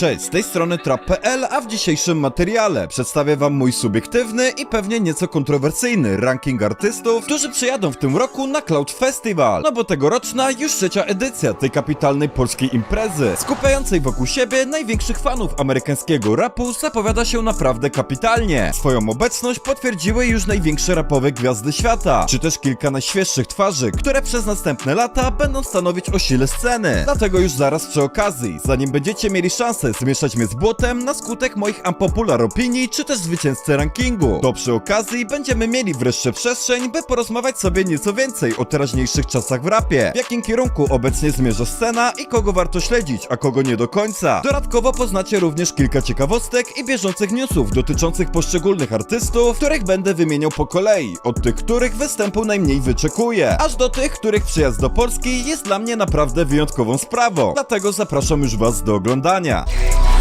Cześć, z tej strony trap.pl, a w dzisiejszym materiale przedstawię wam mój subiektywny i pewnie nieco kontrowersyjny ranking artystów, którzy przyjadą w tym roku na Cloud Festival. No bo tegoroczna już trzecia edycja tej kapitalnej polskiej imprezy, skupiającej wokół siebie największych fanów amerykańskiego rapu, zapowiada się naprawdę kapitalnie. Swoją obecność potwierdziły już największe rapowe gwiazdy świata, czy też kilka najświeższych twarzy, które przez następne lata będą stanowić o sile sceny. Dlatego już zaraz przy okazji, zanim będziecie mieli szansę zmieszać mnie z błotem na skutek moich unpopular opinii, czy też zwycięzcy rankingu, to przy okazji będziemy mieli wreszcie przestrzeń, by porozmawiać sobie nieco więcej o teraźniejszych czasach w rapie, w jakim kierunku obecnie zmierza scena i kogo warto śledzić, a kogo nie do końca. Dodatkowo poznacie również kilka ciekawostek i bieżących newsów dotyczących poszczególnych artystów, których będę wymieniał po kolei, od tych, których występu najmniej wyczekuję, aż do tych, których przyjazd do Polski jest dla mnie naprawdę wyjątkową sprawą. Dlatego zapraszam już was do oglądania. Big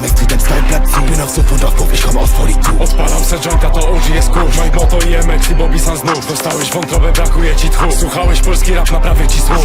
MX Style Odpalam se jointa, to OG jest kurz moto i MX i Bobby San znów. Dostałeś wątrobę, brakuje ci tchu. Słuchałeś polski rap, naprawię ci słów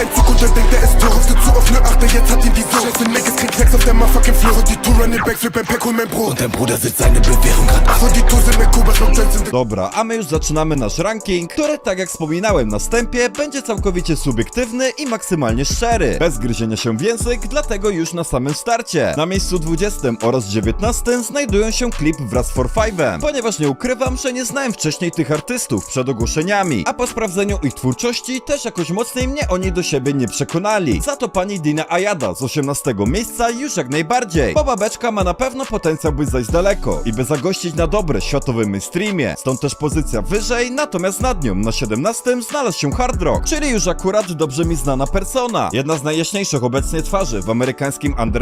ein Zug und dann denkt er ist zu auf ne Achter, jetzt hat ihn die Sucht. Scheiße, Niggas kriegt Knacks auf der motherfucking Floor. Und die Tour running back, flip ein Pack, hol mein Brot. Und dein Bruder sitzt seine Bewährung grad ab Ach, und die Tour sind mit Joints in Dobra, a my już zaczynamy nasz ranking, który, tak jak wspominałem na wstępie, będzie całkowicie subiektywny i maksymalnie szczery, bez gryzienia się w język, dlatego już na samym starcie. Na miejscu 20 oraz 19 znajdują się klip wraz z 4-5, ponieważ nie ukrywam, że nie znałem wcześniej tych artystów przed ogłoszeniami, a po sprawdzeniu ich twórczości też jakoś mocniej mnie oni do siebie nie przekonali. Za to pani Dina Ayada z 18 miejsca już jak najbardziej, bo babeczka ma na pewno potencjał by zajść daleko i by zagościć na dobre światowym mainstreamie, stąd też pozycja wyżej, natomiast nad nią na 17 znalazł się Hard Rock, czyli już akurat dobrze mi znana persona, jedna z najjaśniejszych obecnie twarzy w amerykańskim undergroundzie,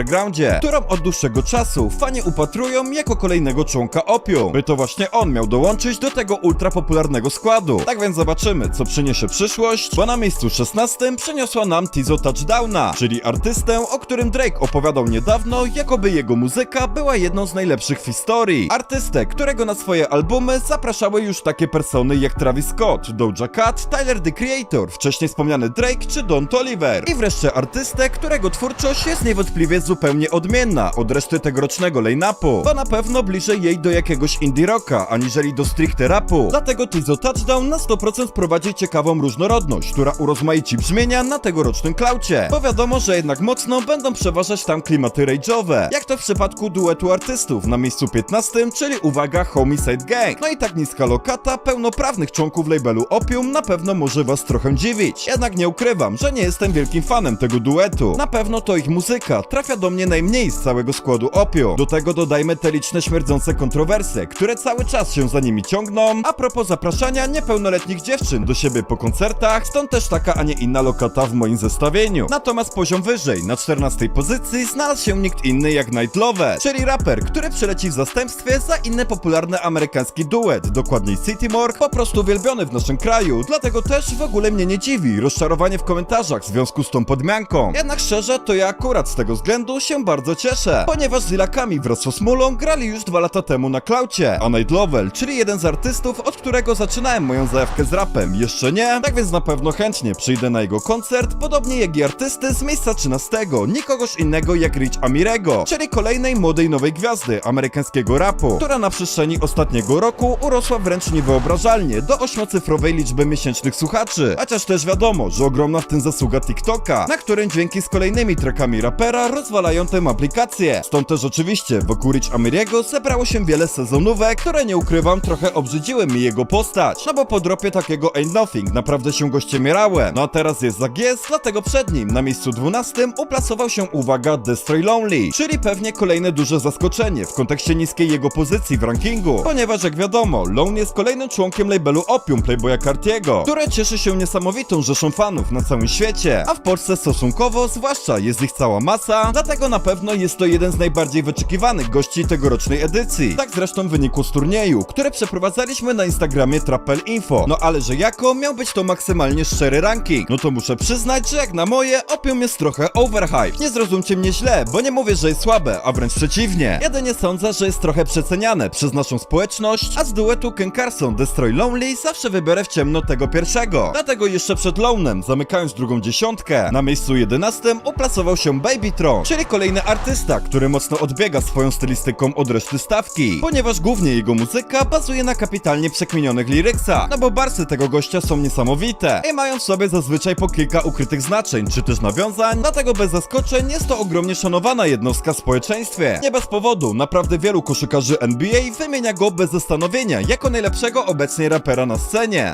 którą od dłuższego czasu fani upatrują jako kolejnego członka Opium, by to właśnie on miał dołączyć do tego ultra popularnego składu. Tak więc zobaczymy, co przyniesie przyszłość, bo na miejscu 16 przyniosła nam Tizo Touchdowna, czyli artystę, o którym Drake opowiadał niedawno, jakoby jego muzyka była jedną z najlepszych w historii. Artystę, którego na swoje albumy zapraszały już takie persony jak Travis Scott, Doja Cat, Tyler the Creator, wcześniej wspomniany Drake czy Don Toliver. I wreszcie artystę, którego twórczość jest niewątpliwie zupełnie odmienna od reszty tegorocznego line-upu, bo na pewno bliżej jej do jakiegoś indie rocka, aniżeli do stricte rapu. Dlatego Tizo Touchdown na 100% wprowadzi ciekawą różnorodność, która urozmaici brzmienia na tegorocznym klaucie, bo wiadomo, że jednak mocno będą przeważać tam klimaty rage'owe, jak to w przypadku duetu artystów na miejscu 15, czyli uwaga Homicide Gang. No i tak niska lokata pełnoprawnych członków labelu Opium na pewno może was trochę dziwić. Jednak nie ukrywam, że nie jestem wielkim fanem tego duetu. Na pewno to ich muzyka trafia do mnie najmniej z całego składu Opium. Do tego dodajmy te liczne śmierdzące kontrowersje, które cały czas się za nimi ciągną. A propos zapraszania niepełnoletnich dziewczyn do siebie po koncertach, stąd też taka, a nie inna lokata w moim zestawieniu. Natomiast poziom wyżej, na 14 pozycji, znalazł się nikt inny jak Night Lover, czyli raper, który przyleci w zastępstwie za inny popularny amerykański duet, dokładniej City Morg, po prostu uwielbiony w naszym kraju, dlatego też w ogóle mnie nie dziwi rozczarowanie w komentarzach w związku z tą podmianką. Jednak szczerze, to ja akurat z tego względu się bardzo cieszę, ponieważ z Ilakami wraz z grali już dwa lata temu na klaucie, a Night Lovel, czyli jeden z artystów, od którego zaczynałem moją zajawkę z rapem, jeszcze nie, tak więc na pewno chętnie przyjdę na jego koncert, podobnie jak i artysty z miejsca 13, nikogoś innego jak Rich Amirego, czyli kolejnej młodej nowej gwiazdy amerykańskiego rapu, która na przestrzeni ostatniego roku urosła wręcz niewyobrażalnie do ośmiocyfrowej liczby miesięcznych słuchaczy, chociaż też wiadomo, że ogromna w tym zasługa TikToka, na którym dźwięki z kolejnymi trackami rapera rozwalają tę aplikację. Stąd też oczywiście wokół Rich Amiriego zebrało się wiele sezonówek, które nie ukrywam trochę obrzydziły mi jego postać, no bo po dropie takiego Ain't Nothing naprawdę się goście mierałem. No a teraz jest za Gies, dlatego przed nim na miejscu 12 uplasował się uwaga Destroy Lonely, czyli pewnie kolejne duże zaskoczenie w kontekście niskiej jego pozycji w rankingu, ponieważ jak wiadomo, Lone jest kolejnym członkiem labelu Opium Playboya Cartiego, które cieszy się niesamowitą rzeszą fanów na całym świecie, a w Polsce stosunkowo, zwłaszcza jest ich cała masa, dlatego na pewno jest to jeden z najbardziej wyczekiwanych gości tegorocznej edycji. Tak zresztą wynikło z turnieju, które przeprowadzaliśmy na Instagramie Trappel Info. No ale że jako miał być to maksymalnie szczery ranking, no to muszę przyznać, że jak na moje, opium jest trochę overhype. Nie zrozumcie mnie źle, bo nie mówię, że jest słabe, a wręcz przeciwnie. Jedynie sądzę, że jest trochę przeceniane przez naszą społeczność, a z duetu Ken Carson Destroy Lonely zawsze wybiorę w ciemno tego pierwszego. Dlatego jeszcze przed Lonem, zamykając drugą dziesiątkę, na miejscu 11 uplasował się Babytron, czyli kolejny artysta, który mocno odbiega swoją stylistyką od reszty stawki, ponieważ głównie jego muzyka bazuje na kapitalnie przekminionych liryksach, no bo barsy tego gościa są niesamowite i mają w sobie zazwyczaj po kilka ukrytych znaczeń, czy też nawiązań, dlatego bez zaskoczeń jest to ogromnie szanowana jednostka w społeczeństwie. Nie bez powodu, naprawdę wielu koszykarzy NBA wymienia go bez zastanowienia jako najlepszego obecnie rapera na scenie.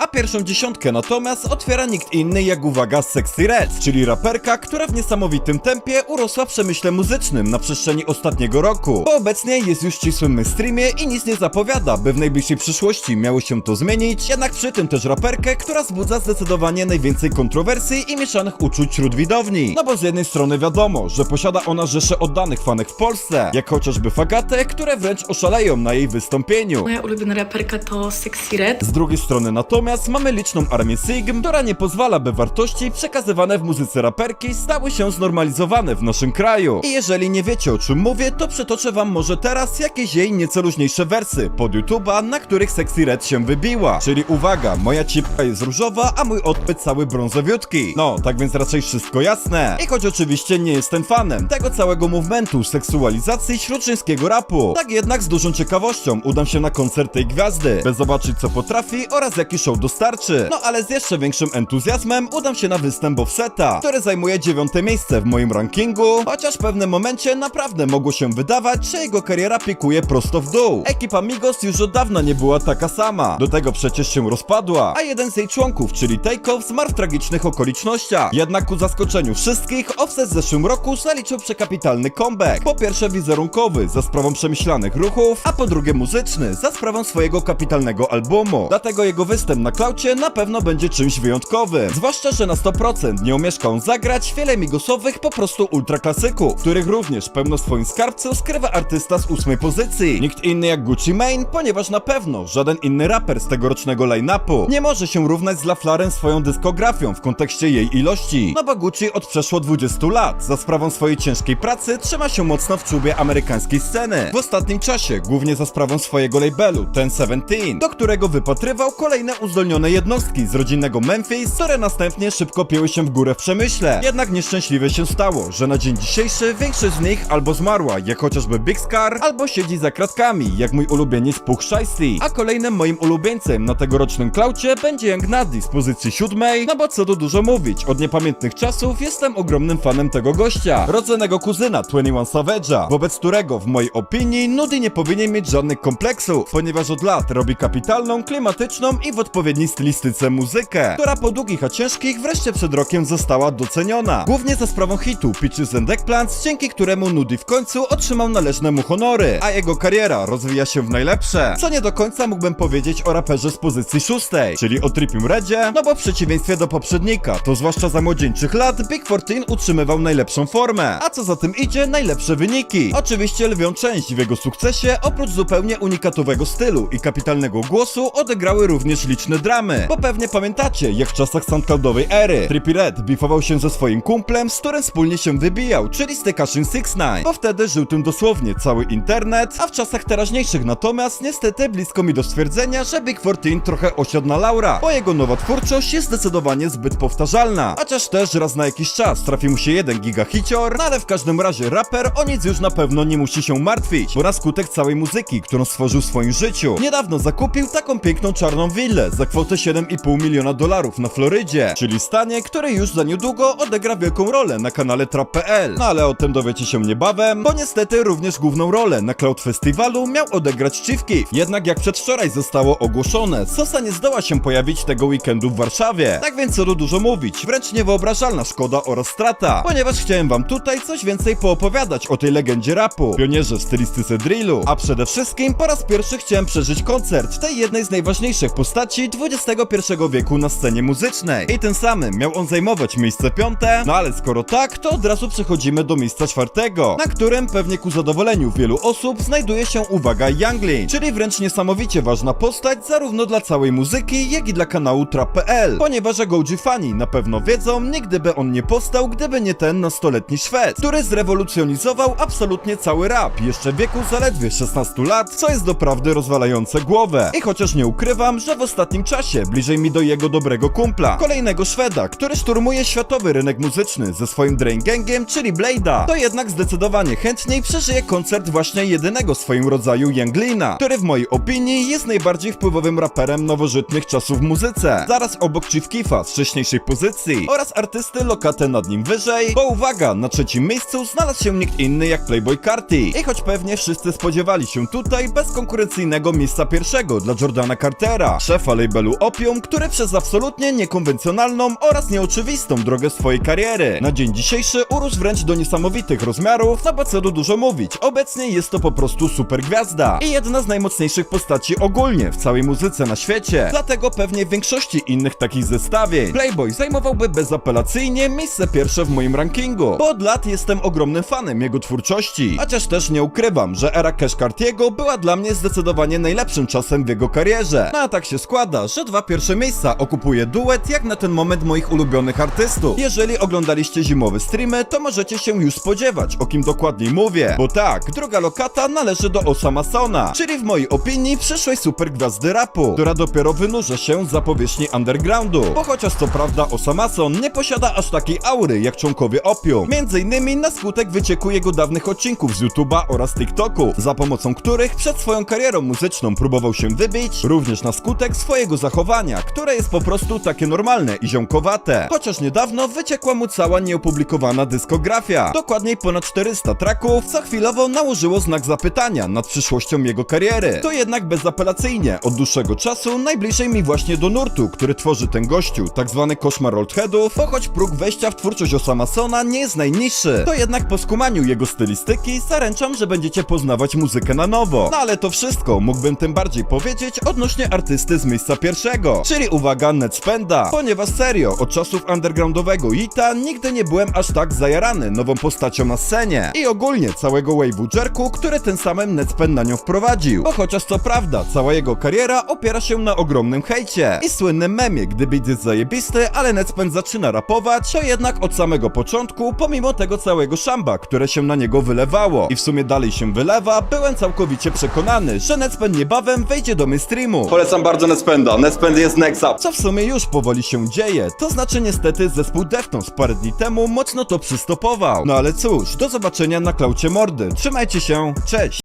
A pierwszą dziesiątkę natomiast otwiera nikt inny jak uwaga Sexy Red, czyli raperka, która w niesamowitym tempie urosła w przemyśle muzycznym na przestrzeni ostatniego roku. Bo obecnie jest już ścisłym mainstreamie i nic nie zapowiada, by w najbliższej przyszłości miało się to zmienić, jednak przy tym też raperkę, która wzbudza zdecydowanie najwięcej kontrowersji i mieszanych uczuć wśród widowni. No bo z jednej strony wiadomo, że posiada ona rzesze oddanych fanek w Polsce, jak chociażby Fagatę, które wręcz oszaleją na jej wystąpieniu. Moja ulubiona raperka to Sexy Red. Z drugiej strony natomiast mamy liczną armię Sigm, która nie pozwala, by wartości przekazywane w muzyce raperki stały się znormalizowane w naszym kraju. I jeżeli nie wiecie o czym mówię, to przytoczę wam może teraz jakieś jej nieco luźniejsze wersy pod YouTube'a, na których Sexy Red się wybiła. Czyli uwaga, moja cipka jest różowa, a mój odpyt cały brązowiutki. No, tak więc raczej wszystko jasne. I choć oczywiście nie jestem fanem tego całego movementu seksualizacji śródczyńskiego rapu, tak jednak z dużą ciekawością udam się na koncert tej gwiazdy, by zobaczyć co potrafi oraz jaki show dostarczy. No ale z jeszcze większym entuzjazmem udam się na występ Offseta, który zajmuje dziewiąte miejsce w moim rankingu, chociaż w pewnym momencie naprawdę mogło się wydawać, że jego kariera pikuje prosto w dół. Ekipa Migos już od dawna nie była taka sama, do tego przecież się rozpadła, a jeden z jej członków, czyli Takeoff, zmarł w tragicznych okolicznościach. Jednak ku zaskoczeniu wszystkich, Offset w zeszłym roku zaliczył przekapitalny comeback. Po pierwsze wizerunkowy, za sprawą przemyślanych ruchów, a po drugie muzyczny, za sprawą swojego kapitalnego albumu. Dlatego jego występ na klaucie na pewno będzie czymś wyjątkowym. Zwłaszcza, że na 100% nie umieszka on zagrać wiele po prostu ultraklasyków, których również pełno w swoim skarbcu skrywa artysta z ósmej pozycji. Nikt inny jak Gucci Mane, ponieważ na pewno żaden inny raper z tegorocznego line-upu nie może się równać z LaFlaren swoją dyskografią w kontekście jej ilości. No bo Gucci od przeszło 20 lat za sprawą swojej ciężkiej pracy trzyma się mocno w czubie amerykańskiej sceny. W ostatnim czasie, głównie za sprawą swojego labelu Ten Seventeen, do którego wypatrywał kolejne uzdolnione jednostki z rodzinnego Memphis, które następnie szybko pięły się w górę w przemyśle. Jednak nieszczęśliwie się stało, że na dzień dzisiejszy większość z nich albo zmarła, jak chociażby Big Scar, albo siedzi za kratkami, jak mój ulubieniec Puch Shiesty. A kolejnym moim ulubieńcem na tegorocznym klaucie będzie Young Nadi z pozycji siódmej, no bo co tu dużo mówić, od niepamiętnych czasów jestem ogromnym fanem tego gościa, rodzonego kuzyna 21 Savage'a, wobec którego w mojej opinii Nudy nie powinien mieć żadnych kompleksów, ponieważ od lat robi kapitalną, klimatyczną i w odpowiedniej stylistyce muzykę, która po długich a ciężkich wreszcie przed rokiem została doceniona. Głównie za sprawą hitu Peaches and Eggplants, dzięki któremu Nudy w końcu otrzymał należne mu honory, a jego kariera rozwija się w najlepsze. Co nie do końca mógłbym powiedzieć o raperze z pozycji szóstej, czyli o Trippim Redzie, no bo w przeciwieństwie do poprzednika, to zwłaszcza za młodzieńczych lat, Big 14 utrzymywał najlepszą formę, a co za tym idzie, najlepsze wyniki. Oczywiście lwią część w jego sukcesie, oprócz zupełnie unikatowego stylu i kapitalnego głosu, odegrały również liczne dramy, bo pewnie pamiętacie, jak w czasach SoundCloudowej ery, Trippie Red bifował się ze swoim kumplem, z którym wspólnie się wybijał, czyli z Tekashi 69, bo wtedy żył tym dosłownie cały internet, a w czasach teraźniejszych natomiast niestety blisko mi do stwierdzenia, że Big 14 trochę osiadł na laura, bo jego nowa twórczość jest zdecydowanie zbyt powtarzalna, chociaż też raz na jakiś czas trafi mu się jeden gigahicior, no ale w każdym razie raper o nic już na pewno nie musi się martwić, bo na skutek całej muzyki, którą stworzył w swoim życiu, niedawno zakupił taką piękną czarną willę za kwotę 7,5 miliona dolarów na Florydzie, czyli stanie, które już za niedługo odegra wielką rolę na kanale Trap.pl. No ale o tym dowiecie się niebawem, bo niestety również główną rolę na Cloud Festiwalu miał odegrać Chief. Jednak jak przedwczoraj zostało ogłoszone, Sosa nie zdoła się pojawić tego weekendu w Warszawie. Tak więc co tu dużo mówić, wręcz niewyobrażalna szkoda oraz strata, ponieważ chciałem wam tutaj coś więcej poopowiadać o tej legendzie rapu, pionierze w stylistyce drillu, a przede wszystkim po raz pierwszy chciałem przeżyć koncert tej jednej z najważniejszych postaci XXI wieku na scenie muzycznej. I tym samym miał on zajmować miejsce piąte, no ale Ale skoro tak, to od razu przechodzimy do miejsca czwartego, na którym pewnie ku zadowoleniu wielu osób znajduje się uwaga Younglin, czyli wręcz niesamowicie ważna postać zarówno dla całej muzyki, jak i dla kanału Trap.pl, ponieważ jak OG fani na pewno wiedzą, nigdy by on nie powstał, gdyby nie ten nastoletni Szwed, który zrewolucjonizował absolutnie cały rap, jeszcze w wieku zaledwie 16 lat, co jest doprawdy rozwalające głowę. I chociaż nie ukrywam, że w ostatnim czasie bliżej mi do jego dobrego kumpla, kolejnego Szweda, który szturmuje światowy rynek muzyczny ze swoim Drain Gangiem, czyli Blade'a, to jednak zdecydowanie chętniej przeżyje koncert właśnie jedynego w swoim rodzaju Younglina, który w mojej opinii jest najbardziej wpływowym raperem nowożytnych czasów w muzyce, zaraz obok Chief Keefa z wcześniejszej pozycji oraz artysty lokatę nad nim wyżej, bo uwaga, na trzecim miejscu znalazł się nikt inny jak Playboy Carti. I choć pewnie wszyscy spodziewali się tutaj bezkonkurencyjnego miejsca pierwszego dla Jordana Cartera, szefa labelu Opium, który przez absolutnie niekonwencjonalną oraz nieoczywistą drogę swojej kariery dzień dzisiejszy urósł wręcz do niesamowitych rozmiarów, no bo co tu dużo mówić, obecnie jest to po prostu super gwiazda i jedna z najmocniejszych postaci ogólnie w całej muzyce na świecie, dlatego pewnie w większości innych takich zestawień. Playboy zajmowałby bezapelacyjnie miejsce pierwsze w moim rankingu, bo od lat jestem ogromnym fanem jego twórczości, chociaż też nie ukrywam, że era Cash Cartiego była dla mnie zdecydowanie najlepszym czasem w jego karierze. No a tak się składa, że dwa pierwsze miejsca okupuje duet jak na ten moment moich ulubionych artystów. Jeżeli oglądaliście zimowe streamy, to możecie się już spodziewać, o kim dokładniej mówię, bo tak, druga lokata należy do Osama Sona, czyli w mojej opinii przyszłej super gwiazdy rapu, która dopiero wynurza się za powierzchni undergroundu, bo chociaż co prawda Osama Son nie posiada aż takiej aury jak członkowie Opium, między innymi na skutek wycieku jego dawnych odcinków z YouTube'a oraz TikToku, za pomocą których przed swoją karierą muzyczną próbował się wybić, również na skutek swojego zachowania, które jest po prostu takie normalne i ziomkowate. Chociaż niedawno wyciekła mu cała nieopublikowana dyskografia, dokładniej ponad 400 tracków, co chwilowo nałożyło znak zapytania nad przyszłością jego kariery. To jednak bezapelacyjnie. Od dłuższego czasu najbliżej mi właśnie do nurtu, który tworzy ten gościu, tak zwany koszmar oldheadów, bo choć próg wejścia w twórczość Osama Sona nie jest najniższy, to jednak po skumaniu jego stylistyki zaręczam, że będziecie poznawać muzykę na nowo. No ale to wszystko. Mógłbym tym bardziej powiedzieć odnośnie artysty z miejsca pierwszego, czyli uwaga Ned Spenda, ponieważ serio, od czasów undergroundowego Ita nigdy nie byłem aż tak zajarany nową postacią na scenie i ogólnie całego wave'u jerku, który ten samym Ned Spend na nią wprowadził, bo chociaż co prawda cała jego kariera opiera się na ogromnym hejcie i słynnym memie, gdy beat jest zajebisty, ale Ned Spend zaczyna rapować, to jednak od samego początku, pomimo tego całego szamba, które się na niego wylewało i w sumie dalej się wylewa, byłem całkowicie przekonany, że Ned Spend niebawem wejdzie do mainstreamu. Polecam bardzo Netspenda, Netspend jest next up. Co w sumie już powoli się dzieje, to znaczy niestety zespół Deftones parę dni temu mocno to przystopował. No ale cóż, do zobaczenia na klaucie mordy. Trzymajcie się, cześć!